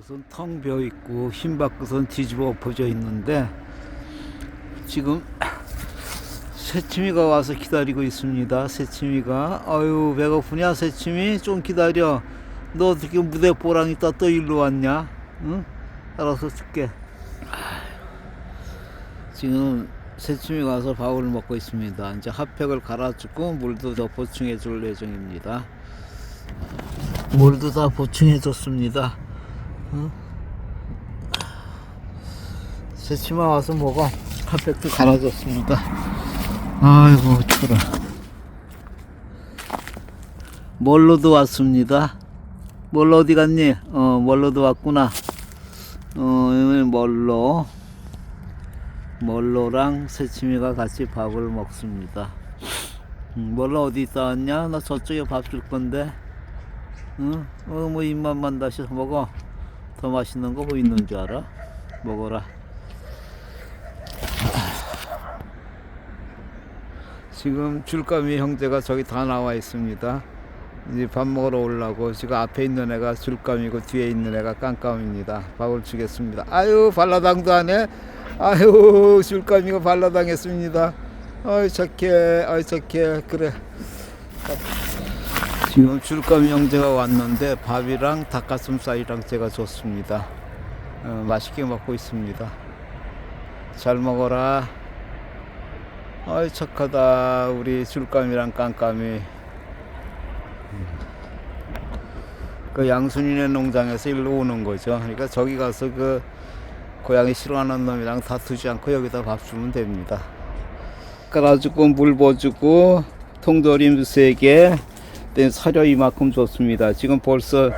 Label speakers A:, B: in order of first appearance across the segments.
A: 것은 텅 비어 있고 흰 밖은 뒤집어 엎어져 있는데 지금 새치미가 와서 기다리고 있습니다. 새치미가 아유 배고프냐 새치미 좀 기다려. 너 어떻게 무대 보랑 있다 또 일로 왔냐? 응? 알아서 줄게. 지금 새치미가 와서 밥을 먹고 있습니다. 이제 핫팩을 갈아주고 물도 더 보충해 줄 예정입니다. 물도 다 보충해 줬습니다. 새치마 와서 먹어. 핫팩도 갈아줬습니다. 아이고, 추라. 멀로도 왔습니다. 멀로 어디 갔니? 어, 멀로도 왔구나. 어, 멀로. 멀로랑 새치미가 같이 밥을 먹습니다. 음, 멀로 어디 있다 왔냐? 나 저쪽에 밥 줄 건데. 응? 어, 뭐 입맛만 다시 먹어. 더 맛있는 거 뭐 있는 줄 알아? 먹어라. 지금 줄까미 형제가 저기 다 나와 있습니다. 이제 밥 먹으러 오려고 지금 앞에 있는 애가 줄까미고 뒤에 있는 애가 깜깜입니다. 밥을 주겠습니다. 아유 발라당도 하네. 아유 줄까미가 발라당했습니다. 아유 착해, 아유 착해. 그래. 지금 줄까미 형제가 왔는데 밥이랑 닭가슴살이랑 제가 줬습니다. 어, 맛있게 먹고 있습니다. 잘 먹어라. 아이 착하다 우리 줄감이랑 깜깜이. 음. 그 양순이네 농장에서 일로 오는 거죠. 그러니까 저기 가서 그 고양이 싫어하는 놈이랑 다투지 않고 여기다 밥 주면 됩니다. 깔아주고 물 부어주고 통조림 세 개, then 사료 이만큼 줬습니다. 지금 벌써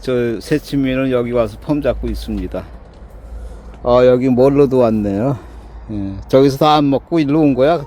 A: 저 새치미는 여기 와서 펌 잡고 있습니다. 아 여기 멀로도 왔네요. 예, 저기서 다 안 먹고 일로 온 거야?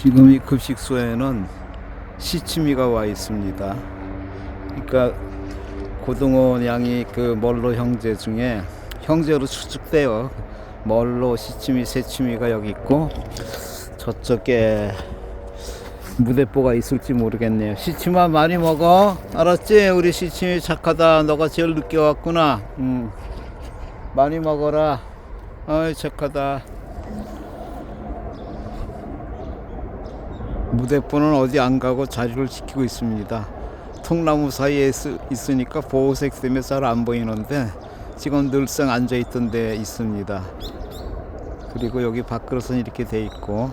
A: 지금 이 급식소에는 시치미가 와 있습니다. 그러니까 고등어 양이 그 멀로 형제 중에 형제로 추측돼요. 멀로 시치미, 새치미가 여기 있고 저쪽에 무대뽀가 있을지 모르겠네요. 시치마 많이 먹어. 알았지? 우리 시치미 착하다. 너가 제일 늦게 왔구나. 음. 많이 먹어라. 어이 착하다. 무대포는 어디 안 가고 자리를 지키고 있습니다. 통나무 사이에 있, 있으니까 보호색 때문에 잘 안 보이는데 지금 늘상 앉아 있던 데 있습니다. 그리고 여기 밥그릇은 이렇게 돼 있고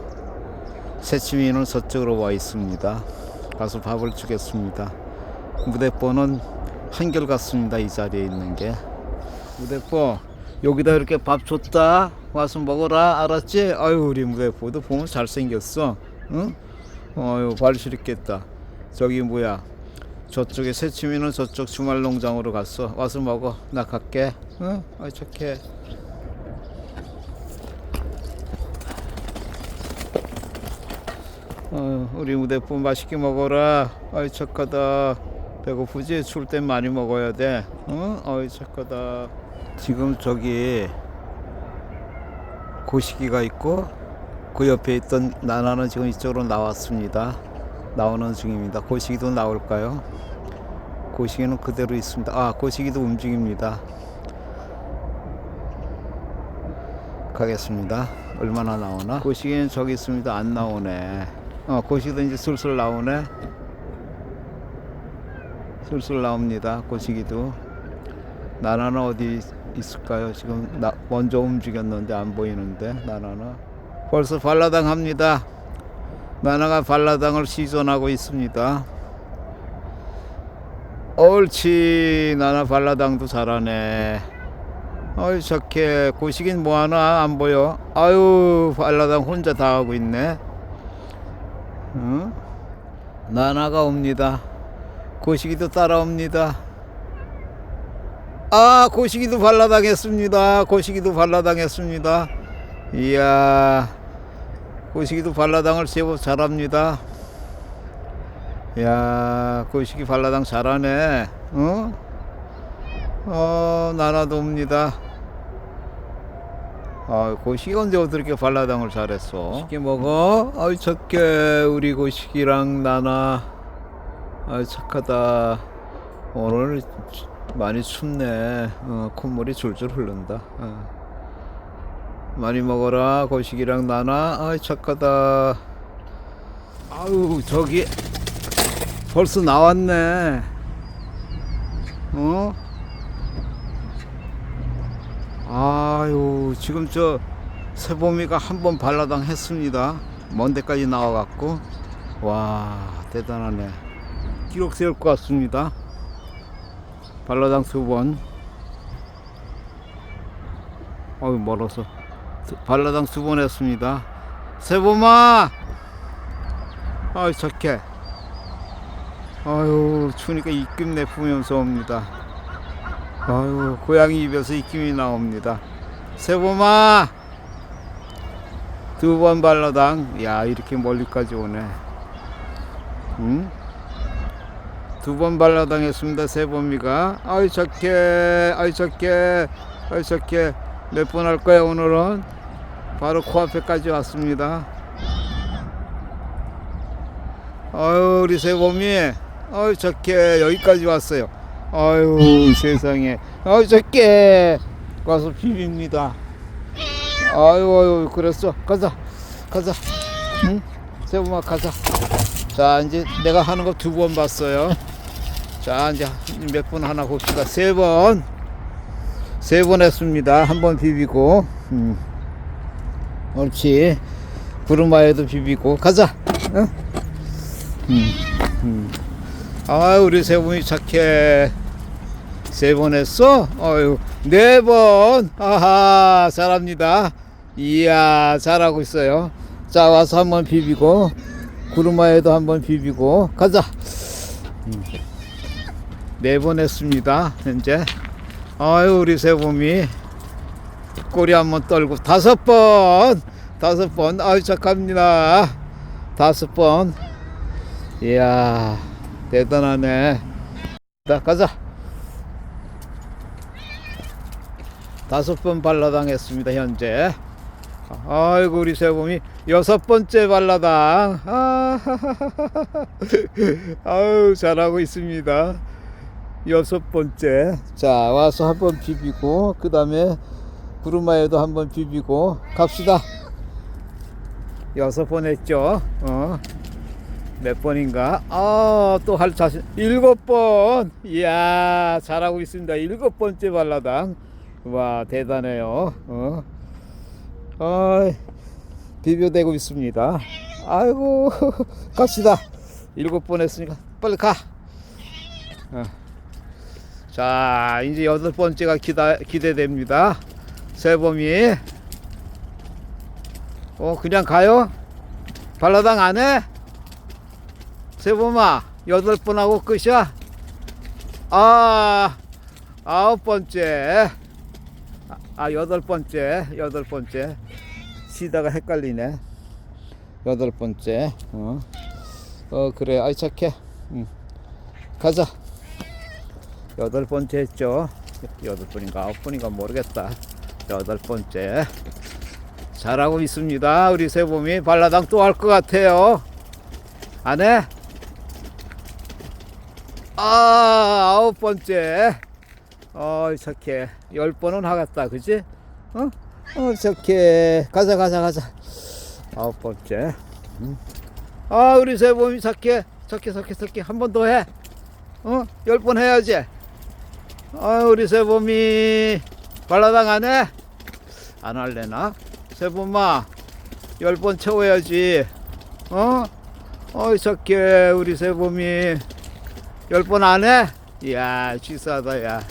A: 새치미는 저쪽으로 와 있습니다. 가서 밥을 주겠습니다. 무대포는 한결 같습니다. 이 자리에 있는 게 무대포 여기다 이렇게 밥 줬다 와서 먹어라 알았지? 아유 우리 무대포도 보면 잘생겼어 응? 어유 발 시렸겠다. 저기 뭐야? 저쪽에 새치미는 저쪽 주말 농장으로 갔어. 와서 먹어. 나 갈게. 응? 아이 착해. 어, 우리 무대포 맛있게 먹어라. 아이 착하다. 배고프지? 출땐 많이 먹어야 돼. 응? 아이 착하다. 지금 저기 고시기가 있고 그 옆에 있던 나나는 지금 이쪽으로 나왔습니다. 나오는 중입니다. 고시기도 나올까요? 고시기는 그대로 있습니다. 아, 고시기도 움직입니다. 가겠습니다. 얼마나 나오나? 고시기는 저기 있습니다. 안 나오네. 어, 고시기도 이제 슬슬 나오네. 슬슬 나옵니다. 고시기도. 나나는 어디 있을까요? 지금 나 먼저 움직였는데 안 보이는데 나나는 벌써 발라당 합니다. 나나가 발라당을 시전하고 있습니다. 옳지 나나 발라당도 잘하네. 어이 저게 고시긴 뭐하나 안 보여. 아유 발라당 혼자 다 하고 있네. 응? 나나가 옵니다. 고시기도 따라옵니다. 아 고시기도 발라당했습니다. 고시기도 발라당했습니다. 이야 고시기도 발라당을 제법 잘합니다. 야 고시기 발라당 잘하네. 어? 어 나나도 옵니다. 아 고시기 언제 어떻게 발라당을 잘했어? 고시기 먹어. 아이 착해 우리 고시기랑 나나. 아이 착하다. 오늘 많이 춥네. 어, 콧물이 줄줄 흐른다. 어. 많이 먹어라. 고식이랑 나나. 아이 착하다. 아우 저기 벌써 나왔네. 어? 아유 지금 저 세보미가 한 번 발라당 했습니다. 먼 데까지 나와갖고 와 대단하네. 기록 세울 것 같습니다. 발라당 두 번. 어우 멀어서 두- 발라당 두 번 했습니다. 세보마. 아이 착해. 아유 추우니까 입김 내뿜으면서 옵니다. 아유 고양이 입에서 입김이 나옵니다. 세보마. 두번 발라당. 야 이렇게 멀리까지 오네. 응? 두번 발라당했습니다. 세범이가. 아이 착해. 아이 착해. 아이 착해. 몇 번 할 거야 오늘은? 바로 코앞에까지 왔습니다. 아유 우리 세범이. 아이 착해. 여기까지 왔어요. 아유 세상에. 아이 착해. 와서 비빕니다. 아유 아유 그랬어. 가자. 가자. 응? 세범아 가자. 자 이제 내가 하는 거 두 번 봤어요. 자 이제 몇 번 하나 봅시다. 세 번. 세 번 했습니다. 한 번 비비고. 음. 옳지. 구르마에도 비비고. 가자. 응? 음. 음. 아 우리 세 분이 착해. 세 번 했어? 어유 네 번. 아하 잘합니다. 이야 잘하고 있어요. 자 와서 한번 비비고 구르마에도 한번 비비고 가자. 네번 했습니다. 현재. 아유 우리 세봄이 꼬리 한번 떨고 다섯 번 다섯 번 아유 착합니다. 다섯 번. 이야 대단하네. 자 가자. 다섯 번 발라당했습니다 현재. 아이고 우리 세봄이 여섯 번째 발라당. 아, 아유 잘하고 있습니다. 여섯 번째. 자 와서 한번 비비고 그 다음에 구르마에도 한번 비비고 갑시다. 여섯 번 했죠. 어. 몇 번인가? 아, 또 할 자신. 일곱 번. 이야, 잘하고 있습니다. 일곱 번째 발라당. 와, 대단해요. 어. 어이, 비벼대고 있습니다. 아이고, 갑시다. 일곱 번 했으니까 빨리 가. 어. 자, 이제 여덟 번째가 기다, 기대됩니다. 세범이. 어, 그냥 가요? 발라당 안 해? 세범아, 여덟 번 하고 끝이야? 아, 아홉 번째. 아, 아, 여덟 번째. 여덟 번째. 쉬다가 헷갈리네. 여덟 번째. 어, 어 그래. 아이, 착해. 응. 가자. 여덟 번째 했죠. 여덟 번인가 아홉 번인가 모르겠다. 여덟 번째. 잘하고 있습니다. 우리 세범이 발라당 또 할 것 같아요. 안 해? 아, 아홉 번째. 어, 착해. 열 번은 하겠다. 그지? 어? 어, 착해. 가자, 가자, 가자. 아홉 번째. 음. 아, 우리 세범이 착해. 착해, 착해, 착해. 한 번 더 해. 어? 열 번 해야지. 아, 우리 세범이 발라당 안 해? 안 할래나? 세범아, 열 번 채워야지. 어? 어이, 착해. 우리 세범이 열 번 안 해? 이야, 취사하다, 야.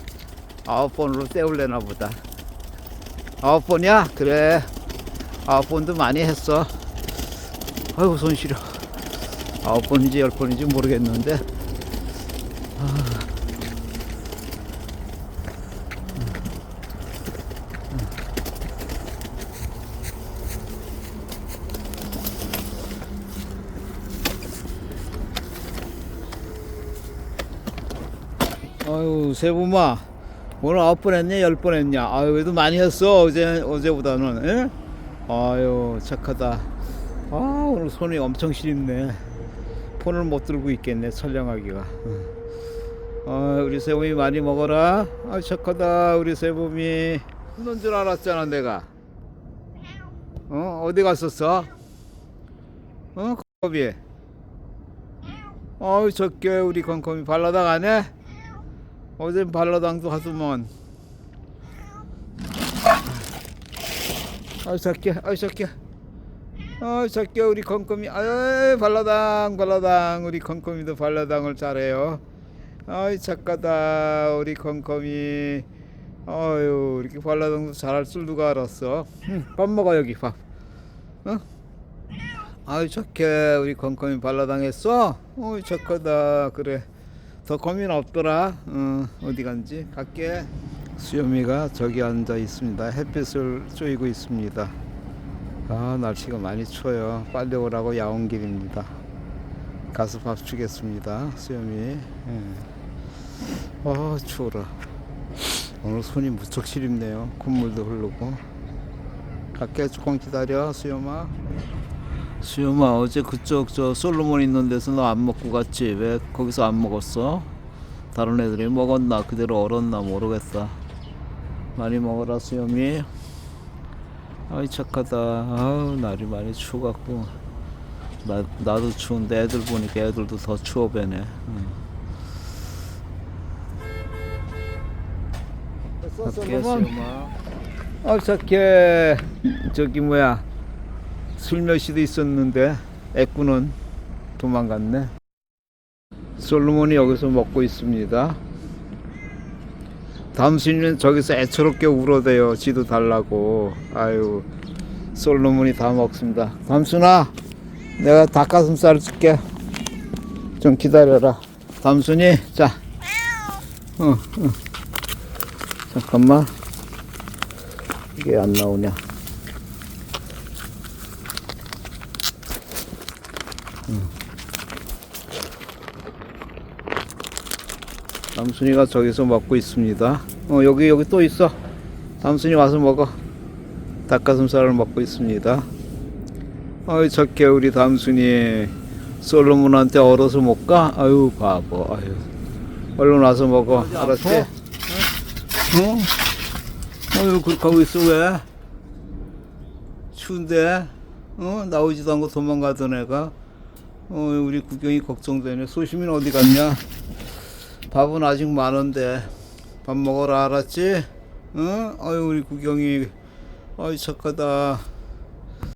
A: 아홉 번으로 때울래나 보다. 아홉 번이야? 그래. 아홉 번도 많이 했어. 아이고, 손 시려. 아홉 번인지 열 번인지 모르겠는데. 아유 세부마 오늘 아홉 번 했냐 열 번 했냐? 아유 그래도 많이 했어 어제 어제보다는 예? 아유 착하다. 아 오늘 손이 엄청 시립네. 폰을 못 들고 있겠네 촬영하기가. 아 우리 세범이 많이 먹어라. 아 착하다 우리 세범이 넌줄 알았잖아 내가. 어 어디 갔었어? 어 컵이 어우 적게 우리 컴컴이 안 해? 어제 발라당도 하더만. 아이 작게 아이 작게 아이 작게 우리 컴컴이. 아이 발라당 발라당. 우리 컴컴이도 발라당을 잘해요. 아이 착하다 우리 컴컴이. 아유 이렇게 발라당도 잘할 줄 누가 알았어? 응, 밥 먹어 여기 밥. 어? 아이 착해 우리 컴컴이 발라당 했어? 어이 착하다 그래 더 고민 없더라. 어, 어디 간지 갈게. 수염이가 저기 앉아 있습니다. 햇빛을 쬐고 있습니다. 아 날씨가 많이 추워요. 빨리 오라고 야온 길입니다. 가서 밥 주겠습니다. 수염이. 예. 아 추워라. 오늘 손이 무척 시립네요. 콧물도 흐르고. 갈게 조금 기다려 수염아. 수염아 어제 그쪽 저 솔로몬 있는 데서 너 안 먹고 갔지? 왜 거기서 안 먹었어? 다른 애들이 먹었나? 그대로 얼었나? 모르겠다. 많이 먹어라 수염이. 아이 착하다. 아우 날이 많이 추워갖고. 나, 나도 추운데 애들 보니까 애들도 더 추워 배네. 응. 갈게 수염아. 아 착해. 저기 뭐야 술며시도 있었는데 애꾸는 도망갔네. 솔로몬이 여기서 먹고 있습니다. 담순이는 저기서 애처롭게 울어대요. 지도 달라고. 아유, 솔로몬이 다 먹습니다. 담순아, 내가 닭가슴살 줄게. 좀 기다려라. 담순이, 자. 어, 어. 잠깐만. 이게 안 나오냐. 남순이가 저기서 먹고 있습니다. 어 여기 여기 또 있어. 남순이 와서 먹어. 닭가슴살을 먹고 있습니다. 어이 착해 우리 담순이 솔로몬한테 얼어서 못 가? 아유 바보. 아유 얼른 와서 먹어. 알았지? 어? 어유 그렇게 하고 있어 왜? 추운데? 어 나오지도 않고 도망가던 애가. 어 우리 구경이 걱정되네. 소심이는 어디 갔냐? 밥은 아직 많은데 밥 먹으러 알았지? 응? 아유 우리 구경이 아이 착하다